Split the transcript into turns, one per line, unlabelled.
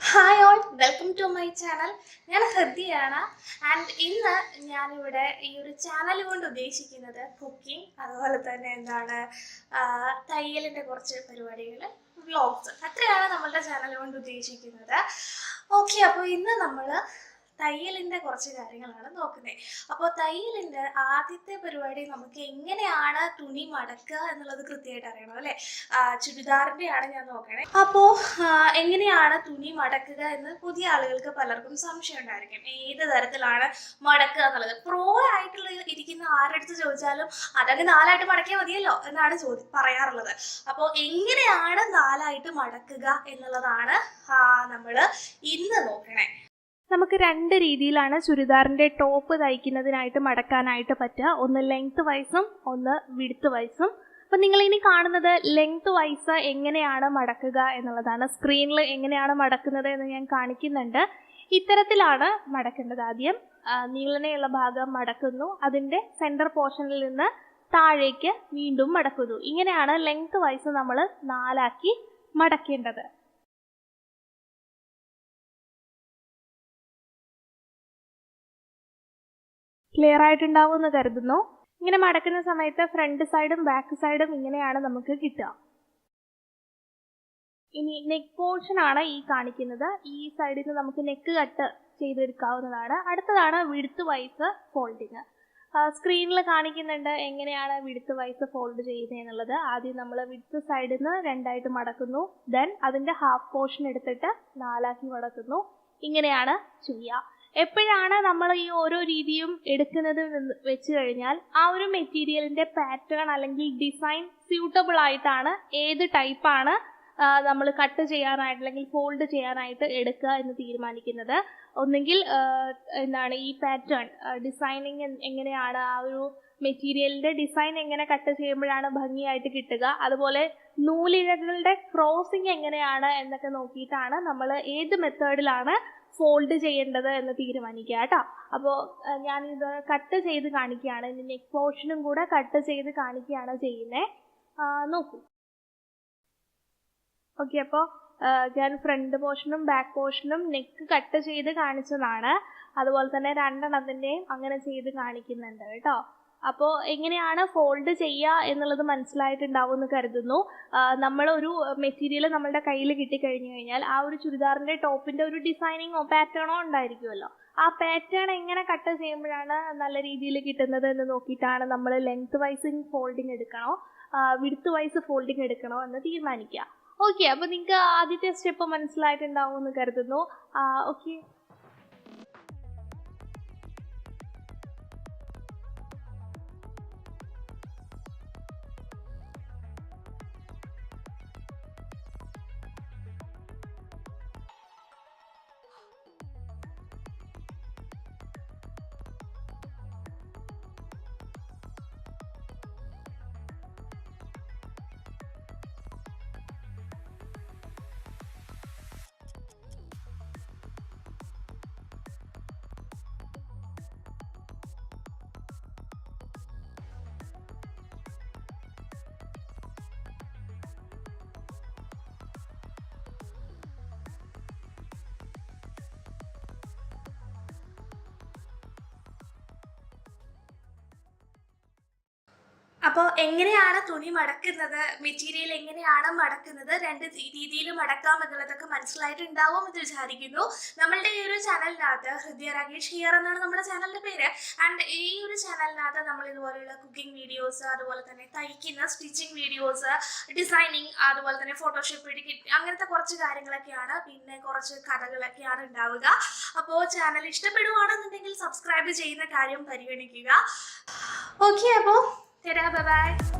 Hi all welcome to my channel ഞാൻ ഹൃദ്യയാണ് and ഇന്ന് ഞാനിവിടെ ഈ ഒരു ചാനൽ കൊണ്ട് ഉദ്ദേശിക്കുന്നത് കുക്കിംഗ് അതുപോലെ തന്നെ എന്താണ് തയ്യലിന്റെ കുറച്ച് പരിപാടികൾ വ്ലോഗ്സ് അത്രയാണ് നമ്മളുടെ ചാനൽ കൊണ്ട് ഉദ്ദേശിക്കുന്നത്. ഓക്കെ അപ്പോൾ ഇന്ന് നമ്മൾ തയ്യലിന്റെ കുറച്ച് കാര്യങ്ങളാണ് നോക്കുന്നത് അപ്പോൾ തയ്യലിന്റെ ആദ്യത്തെ പരിപാടി നമുക്ക് എങ്ങനെയാണ് തുണി മടക്കുക എന്നുള്ളത് കൃത്യമായിട്ട് അറിയണം അല്ലേ? ചുരിദാറിന്റെയാണ് ഞാൻ നോക്കണേ. അപ്പോൾ എങ്ങനെയാണ് തുണി മടക്കുക എന്ന് പുതിയ ആളുകൾക്ക് പലർക്കും സംശയം ഉണ്ടായിരിക്കും. ഏത് തരത്തിലാണ് മടക്കുക എന്നുള്ളത്? പ്രോ ആയിട്ടുള്ള ഇരിക്കുന്ന ആരടുത്ത് ചോദിച്ചാലും അതങ്ങ് നാലായിട്ട് മടക്കിയാൽ മതിയല്ലോ എന്നാണ് ചോദി പറയാറുള്ളത്. അപ്പോൾ എങ്ങനെയാണ് നാലായിട്ട് മടക്കുക എന്നുള്ളതാണ് നമ്മൾ ഇന്ന് നോക്കണേ.
നമുക്ക് രണ്ട് രീതിയിലാണ് ചുരിദാറിന്റെ ടോപ്പ് തയ്ക്കുന്നതിനായിട്ട് മടക്കാനായിട്ട് പറ്റുക. ഒന്ന് ലെങ്ത് വൈസും ഒന്ന് വിടുത്ത് വൈസും അപ്പം നിങ്ങളിനി കാണുന്നത് ലെങ്ത് വൈസ് എങ്ങനെയാണ് മടക്കുക എന്നുള്ളതാണ്. സ്ക്രീനിൽ എങ്ങനെയാണ് മടക്കുന്നത് എന്ന് ഞാൻ കാണിക്കുന്നുണ്ട്. ഇത്തരത്തിലാണ് മടക്കേണ്ടത് ആദ്യം. നീളനെയുള്ള ഭാഗം മടക്കുന്നു. അതിന്റെ സെന്റർ പോർഷനിൽ നിന്ന് താഴേക്ക് വീണ്ടും മടക്കുന്നു. ഇങ്ങനെയാണ് ലെങ്ത് വൈസ് നമ്മൾ നാലാക്കി മടക്കേണ്ടത്. ക്ലിയർ ആയിട്ടുണ്ടാവും എന്ന് കരുതുന്നു. ഇങ്ങനെ മടക്കുന്ന സമയത്ത് ഫ്രണ്ട് സൈഡും ബാക്ക് സൈഡും ഇങ്ങനെയാണ് നമുക്ക് കിട്ടുക. ഇനി നെക്ക് പോർഷൻ ആണ് ഈ കാണിക്കുന്നത്. ഈ സൈഡിൽ നിന്ന് നമുക്ക് നെക്ക് കട്ട് ചെയ്തെടുക്കാവുന്നതാണ്. അടുത്തതാണ് വിടുത്ത് വൈസ് ഫോൾഡിങ് സ്ക്രീനിൽ കാണിക്കുന്നുണ്ട് എങ്ങനെയാണ് വിടുത്ത് വൈസ് ഫോൾഡ് ചെയ്യുന്നത് എന്നുള്ളത്. ആദ്യം നമ്മൾ വിടുത്ത് സൈഡിൽ നിന്ന് രണ്ടായിട്ട് മടക്കുന്നു. ദെൻ അതിന്റെ ഹാഫ് പോർഷൻ എടുത്തിട്ട് നാലാക്കി മടക്കുന്നു. ഇങ്ങനെയാണ് ചെയ്യുക എപ്പോഴാണ് നമ്മൾ ഈ ഓരോ രീതിയും എടുക്കുന്നത് വെച്ച് കഴിഞ്ഞാൽ ആ ഒരു മെറ്റീരിയലിന്റെ പാറ്റേൺ അല്ലെങ്കിൽ ഡിസൈൻ സ്യൂട്ടബിൾ ആയിട്ടാണ് ഏത് ടൈപ്പാണ് നമ്മൾ കട്ട് ചെയ്യാനായിട്ട് അല്ലെങ്കിൽ ഫോൾഡ് ചെയ്യാനായിട്ട് എടുക്കുക എന്ന് തീരുമാനിക്കുന്നത്. ഒന്നെങ്കിൽ എന്താണ് ഈ പാറ്റേൺ ഡിസൈനിങ് എങ്ങനെയാണ് ആ ഒരു മെറ്റീരിയലിന്റെ ഡിസൈൻ എങ്ങനെ കട്ട് ചെയ്യുമ്പോഴാണ് ഭംഗിയായിട്ട് കിട്ടുക. അതുപോലെ നൂലിഴകളുടെ ക്രോസിങ് എങ്ങനെയാണ് എന്നൊക്കെ നോക്കിയിട്ടാണ് നമ്മൾ ഏത് മെത്തേഡിലാണ് ഫോൾഡ് ചെയ്യേണ്ടത് എന്ന് തീരുമാനിക്കുക കേട്ടോ. അപ്പോൾ ഞാനിത് കട്ട് ചെയ്ത് കാണിക്കുകയാണ്. ഇനി നെക്ക് പോർഷനും കൂടെ കട്ട് ചെയ്ത് കാണിക്കുകയാണ് ചെയ്യുന്നത് നോക്കൂ. ഓക്കെ അപ്പോൾ ഞാൻ ഫ്രണ്ട് പോർഷനും ബാക്ക് പോർഷനും നെക്ക് കട്ട് ചെയ്ത് കാണിച്ചതാണ്. അതുപോലെ തന്നെ രണ്ടെണ്ണത്തിന്റെയും അങ്ങനെ ചെയ്ത് കാണിക്കുന്നുണ്ട് കേട്ടോ. അപ്പോൾ എങ്ങനെയാണ് ഫോൾഡ് ചെയ്യുക എന്നുള്ളത് മനസ്സിലായിട്ടുണ്ടാവും എന്ന് കരുതുന്നു നമ്മളൊരു മെറ്റീരിയൽ നമ്മളുടെ കയ്യിൽ കിട്ടിക്കഴിഞ്ഞു കഴിഞ്ഞാൽ ആ ഒരു ചുരിദാറിന്റെ ടോപ്പിന്റെ ഒരു ഡിസൈനിങ്ങോ പാറ്റേണോ ഉണ്ടായിരിക്കുമല്ലോ. ആ പാറ്റേൺ എങ്ങനെ കട്ട് ചെയ്യുമ്പോഴാണ് നല്ല രീതിയിൽ കിട്ടുന്നത് എന്ന് നോക്കിയിട്ടാണ് നമ്മൾ ലെങ്ത് വൈസിങ് ഫോൾഡിങ് എടുക്കണോ വിടുത്ത് വൈസ് ഫോൾഡിങ് എടുക്കണോ എന്ന് തീരുമാനിക്കുക. ഓക്കെ അപ്പോൾ നിങ്ങൾക്ക് ആദ്യത്തെ സ്റ്റെപ്പ് മനസ്സിലായിട്ടുണ്ടാവും എന്ന് കരുതുന്നു ഓക്കെ
അപ്പോൾ എങ്ങനെയാണ് തുണി മടക്കുന്നത്? മെറ്റീരിയൽ എങ്ങനെയാണ് മടക്കുന്നത്? രണ്ട് രീതിയിൽ മടക്കാം എന്നുള്ളതൊക്കെ മനസ്സിലായിട്ടുണ്ടാവും എന്ന് വിചാരിക്കുന്നു. നമ്മളുടെ ഈ ഒരു ചാനലിനകത്ത് ഹൃദയ രാകേഷ് ഹിയർ എന്നാണ് നമ്മുടെ ചാനലിന്റെ പേര്. ആൻഡ് ഈ ഒരു ചാനലിനകത്ത് നമ്മൾ ഇതുപോലെയുള്ള കുക്കിംഗ് വീഡിയോസ് അതുപോലെ തന്നെ തയ്ക്കുന്ന സ്റ്റിച്ചിങ് വീഡിയോസ് ഡിസൈനിങ് അതുപോലെ തന്നെ ഫോട്ടോഷോപ്പ് എഡിറ്റിംഗ് അങ്ങനത്തെ കുറച്ച് കാര്യങ്ങളൊക്കെയാണ്. പിന്നെ കുറച്ച് കഥകളൊക്കെയാണ് ഉണ്ടാവുക. അപ്പോൾ ചാനൽ ഇഷ്ടപ്പെടുവാണെന്നുണ്ടെങ്കിൽ സബ്സ്ക്രൈബ് ചെയ്യുന്ന കാര്യം പരിഗണിക്കുക. ഓക്കെ അപ്പോൾ 谢谢大家，拜拜。